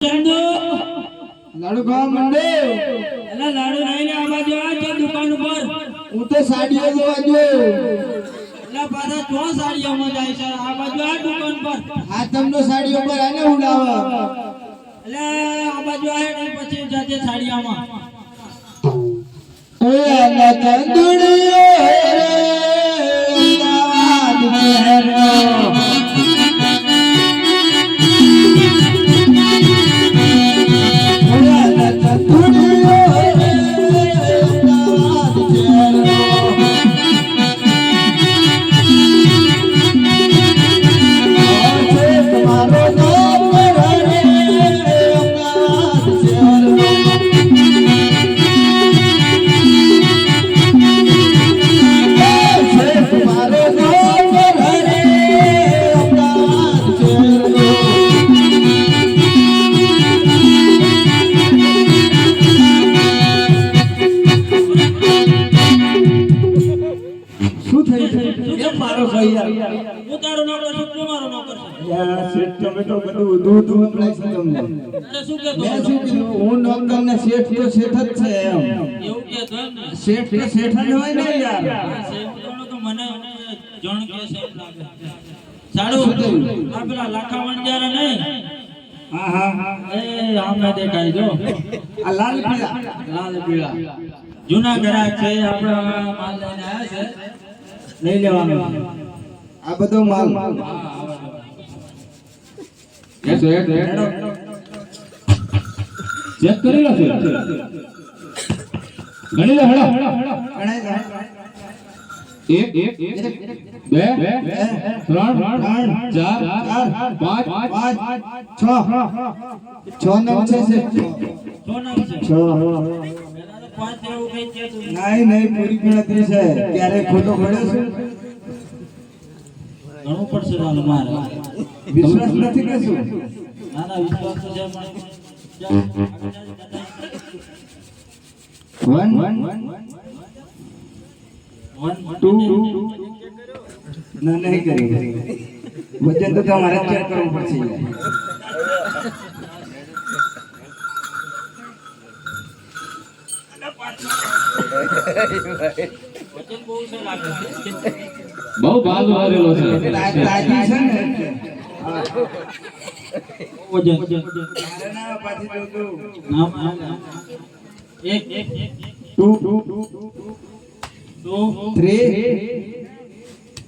લાડુ. ખાવા માંડે? અલા લાડુ નહીં આ દુકાન ઉપર. હું તો સાડીઓ જોવા ગયો એટલે પાછા ચો સાડીઓમાં જાય છે. આ બાજુ આ દુકાન પર. આ તમને સાડીઓ પર આને ઉડાવે. એટલે આ બાજુ આ ને પછી જાતે સાડીઓમાં. રે શહેરનો દૂધ સંભળાય છે તમને. મેં શું કીધું? હું નોકર ને શેઠ તો શેઠ જ છે એમ. શેઠ તો શેઠ જ હોય ને યાર. તો મને જણ કે છે એમ લાગે. સાડું આ પેલા લાખા વણજારા નહીં હા હા હા એ આમે દેખાય જો. આ લાલ પીળા. લાલ પીળા. જૂના ગ્રાહક છે આપણે માલ લઈને આવ્યા છે. લઈ લેવાનો. આ બધો માલ. ચેક કરી લો ગણી લો હેડો એક એક બે ત્રણ ચાર પાંચ પાંચ છ. છ નંગ છે. છ. નહીં નહીં પૂરી ગણતરી છે. ક્યારે ખોટો પડ્યો છે? ઘણું પડશે તારું મારે વિશ્વાસ નથી કે શું ના ના વિશ્વાસ તો છે વન વન વન ટુ ના નહીં કરી. વજન તો તમારે ચેક કરવું પડશે વચન બહુ છે લાગે છે. બહુ ભાગ મારેલો છે. એક એક એક. Two two two three.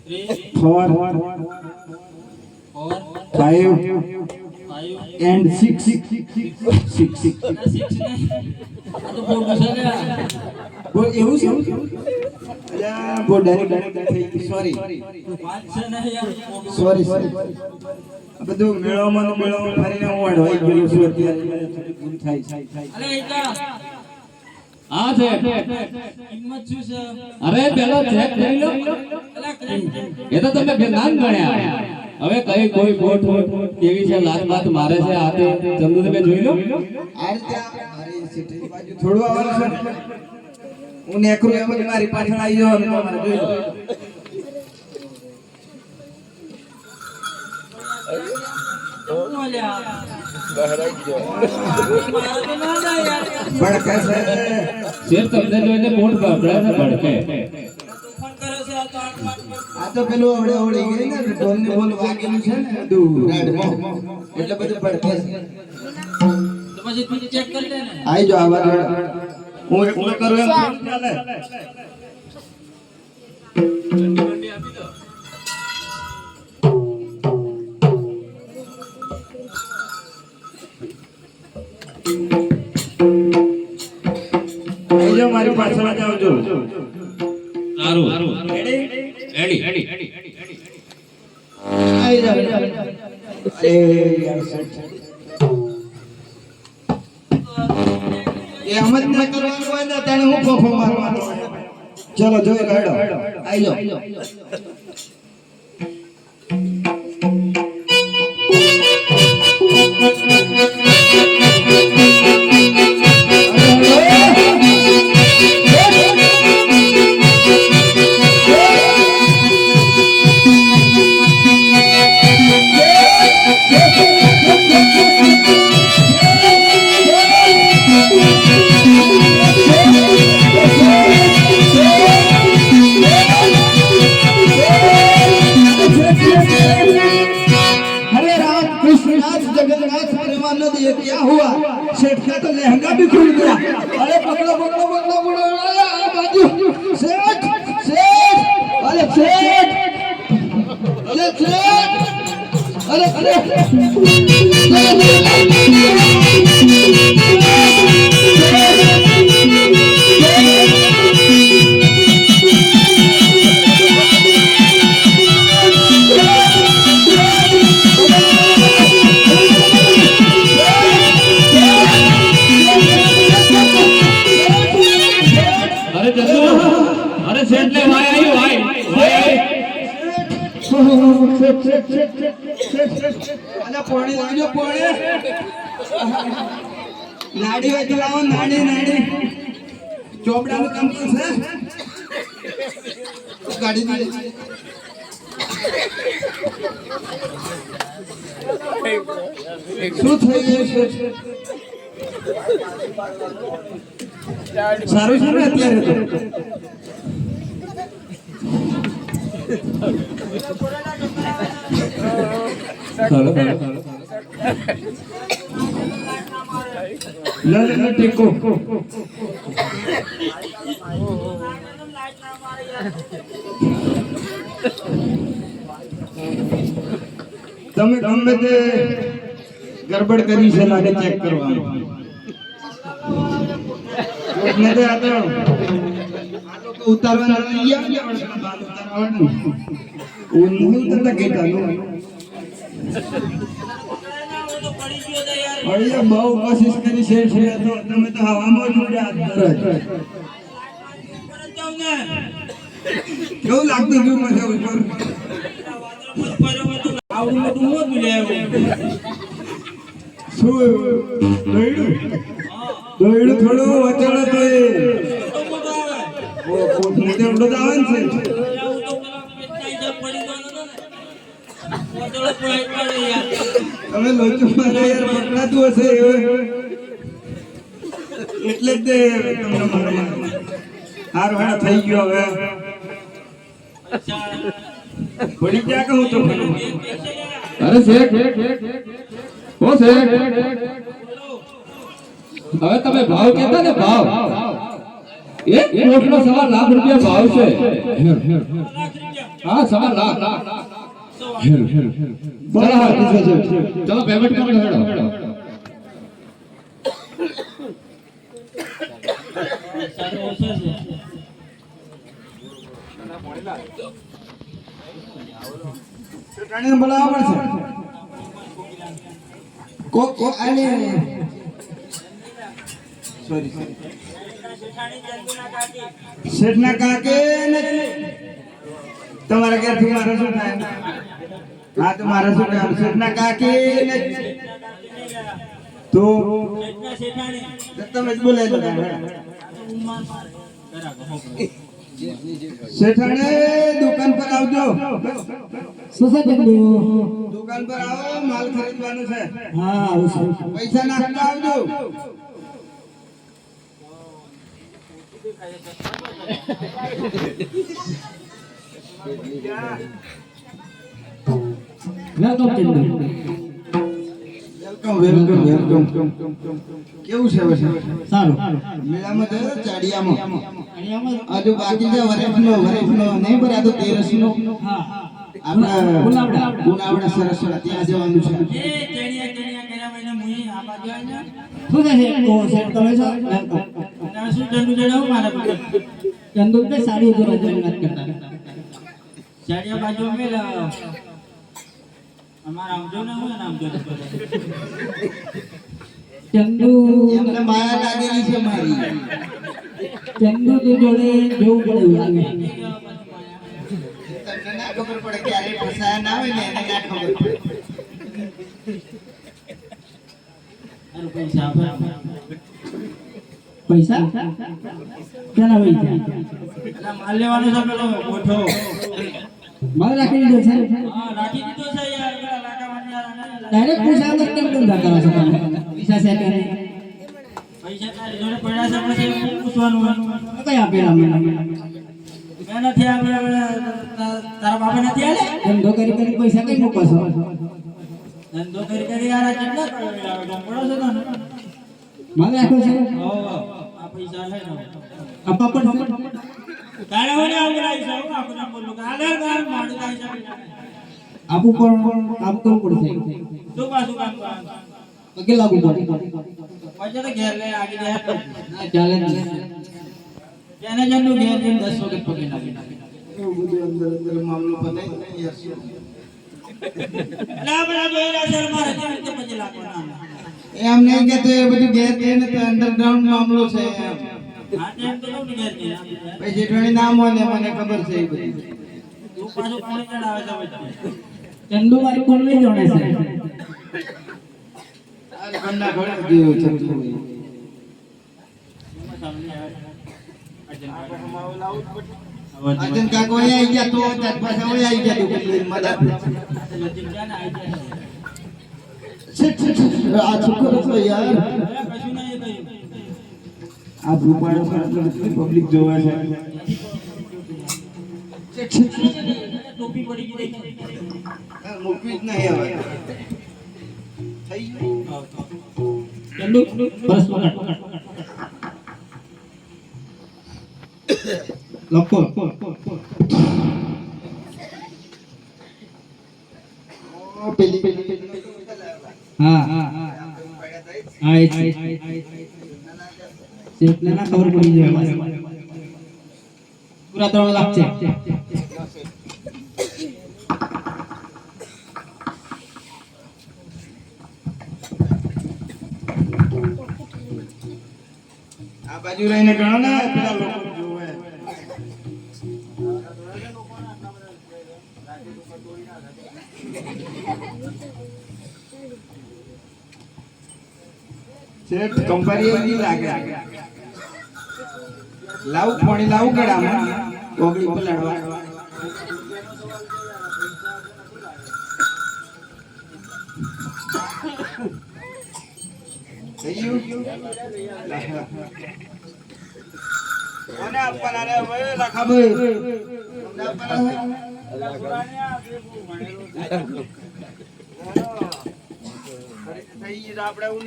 Three. Four. Four. Five. And six six six બોલ એવું છે? બોલ ડાયરેક્ટ ડાયરેક્ટ થઈ ગઈ સોરી. સોરી સોરી બધું મેળવમાં ને મેળવમાં ફરીને હું અડવાઈ ગયો છું અત્યારે. ભૂલ થાય છે અરે છે. કિંમત શું છે? અરે પેલો ચેક કરી લો. એ તો તમે જ્ઞાન નામ ગણ્યા. હવે કઈ કોઈ ફોટ કેવી છે? લાત બાત મારે છે આ તે. ચંદુ તમે જોઈ લો. આ રીતે મારી સીટની બાજુ થોડું આવવાનું છે. હું નેકરું એમ જ મારી પાછળ આવી ગયો અને તમારે જોઈ લો. ભડકે છે. શેર તમને જોઈને પોટ ભડકે છે ભડકે. તો પેલું અવડે અવડી ગઈ ને ઢોલ ને બોલ વાગેલું છે ને એટલે બધું ભડકે છે તો પછી તું ચેક કરી દે ને આઈ જાઓ આવા હું હું કરું એમ. ચાલે મારી પાછળ જ આવજો. સારું. રેડી રેડી આઈ જાઓ અરે એ જ ન કરવાનું હોય ને તાણે હું ફોફો મારવાનો. હોય. ચલો જોઈ હેડો આઈ જાઓ અરે ચંદુ અરે શેઠ ને ભાઈ આવ્યું ભાઈ ભાઈ પાણી લાવજો નાડી હોય તો લાવો, નાડી નાડી. ચોપડાનું કામ કરશે ગાડી દીધી. શું થઈ ગયું છે? સારું છે ને અત્યારે? તો ચાલો ચાલો લે લે લે ટેકો તમે ગમે તે ગડબડ કરી છે લાગે ચેક કરવાનું એટલે આ તો ઉતારવાના તો યાર અરે બહુ કોશિશ કરી છે છે તો તમે તો હવામાં જ ઉડ્યા કેવું લાગતું હતું મને ઉપર? આવડું મોટું હું શું દોયડું? દોયડું થોડું વચળ તો એ મોટો આવે. આવે ને છે. તમે લોચો મારે પકડાતું હશે એટલે જ તમને મારે હાર વાળા થઈ ગયો હવે. ભણી પડી ગયા કે હું તો અરે શેખ, ઓ શેખ. હવે તમે ભાવ કેતા ને ભાવ. એક નોટનો સવા લાખ રૂપિયા ભાવ છે. હા સવા લાખ. ચલો પેમેન્ટ કરો હેડો કાકી ને તમારા ઘેરથી મારે શું થાય? હા તો મારા શું થાય શેઠના કાકી. ને તો તમે જ તો શેઠાણે દુકાન પર આવજો. શું છે દુકાન પર આવો માલ ખરીદવાનો છે. હા આવું છું. પૈસા નાખતા આવજો. Welcome Chandu welcome welcome welcome કેવું છે હવે? સારું. મેળામાં જયો ચાડિયામાં? હજુ બાકી છે વરેફનો વરેફનો નહીં ભરાતો તેરસનો. હા. આપણા ગુલાબડા. ગુનાવડા સરસરા ત્યાં જવાનું છે. એ ટેણિયા ટેણિયા કર્યા મહિને મુઈ આ બાજુ આવ્યા શું છે? ઓ તમે છો? વેલકમ અને શું ચંદુ જણાવું મારા પાસે ચંદુ તે સારી ઉપર રાજ્યની કરતા. ચાડિયા બાજુ મેલ અમારા ને ચંદુ. એમને માયા લાગેલી છે મારી. ચંદુ તું જોડે જોવું પડે લાગે. તમને ના ખબર પડે ક્યારે ફસાયા ના હોય ને એને ના ખબર પડે? પૈસા પૈસા? માલ લેવાનો છે પેલો ગોઠો મારે રાખી દીધો છે? હા રાખી દીધો છે યાર. ડાયરેક્ટ પૂછા વગર કેમ છો તમે પૈસા છે કે નહીં પૈસા તારી જોડે પડ્યા છે પછી હું પૂછવાનું હોય? કઈ આપેલા મને મેં નથી આપણે તારા બાપા નથી આલે ધંધો કરી કરી પૈસા કઈ મૂકો છો ધંધો કરી કરી યાર કેટલા કરોડ આવે તને? મારે આખો છે? આ પૈસા લે ને. આ પાપડ છે? તારે આવું આપણે બોલું છે આપું પણ કામ કરવું પડશે તું પાછું કામ પગે લાગુ પડે પછી તો ઘેર લે આગળ ના ચાલે જ નહીં. ઘેર જઈને દસ વખત પગે લાગી. એવું બધું અંદર અંદર મામલો પતે એમ નહીં કે તો એ બધું ઘેર ને તો અંડરગ્રાઉન્ડ મામલો છે ને. પછી જેઠવાણી નામ હોય ને મને ખબર છે એ બધી. પાછું કોણ ચડાવે છે અર્જુન કાકો અહીં આવી ગયા. આ પબ્લિક જોવા છે. ટોપી પડી ગઈ મૂકવી જ નહીં હવે થઈ ગયું. બસ પકડ. લખો. પેલી પેલી પેલી હા હા હા એ છે. ખબર પડી જાય. પૂરા ત્રણ લાખ છે. આ રહીને ગણો ને પેલા લોકો જોવે. શેઠ લાગે. લાવું પાણી લાવું કડામાં કોને આપવાના રે હવે લખાભાઈ કોને આપવાના છે? થઈ ગયું તો આપણે હું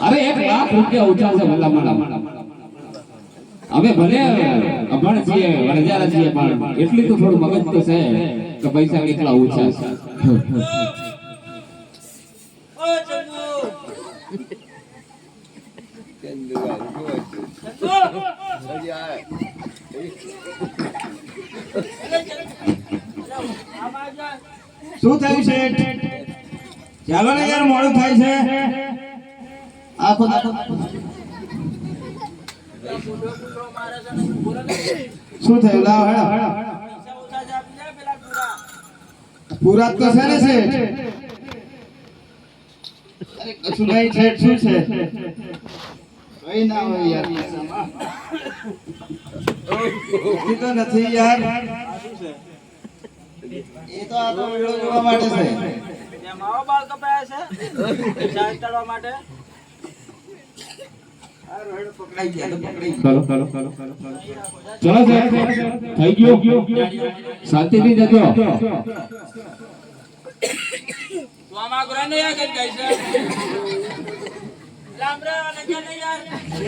અરે એક લાખ રૂપિયા ઓછા છે અમે ભલે અભણ છીએ વણજારા છીએ પણ એટલી તો થોડું મગજ તો છે કે પૈસા કેટલા ઓછા છે શું થયું છે? ચાલો ને મોડું થાય છે. આખો શું થયું? લાવ પૂરા જ તો છે ને શેઠ? અરે કશું નહીં શેઠ શું છે? કઈ ના હોય યાર એ તો નથી યાર. એ તો આ તો વિડિયો જોવા માટે છે. ત્યાં માવો બાળ કપાયા છે. ચાલ ચડવા માટે પકડાઈ ગયા તો પકડાઈ ચલો ચલો ચલો ચલો સાહેબ થઈ ગયો? શાંતિથી જજો.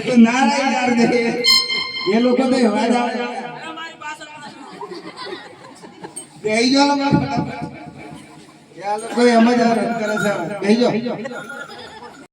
એ ના રહી યાર દે એ લોકો તો અરે મારી પાછળ લોકો ફટાફટ. એ આ લોકો એમ જ કરે છે.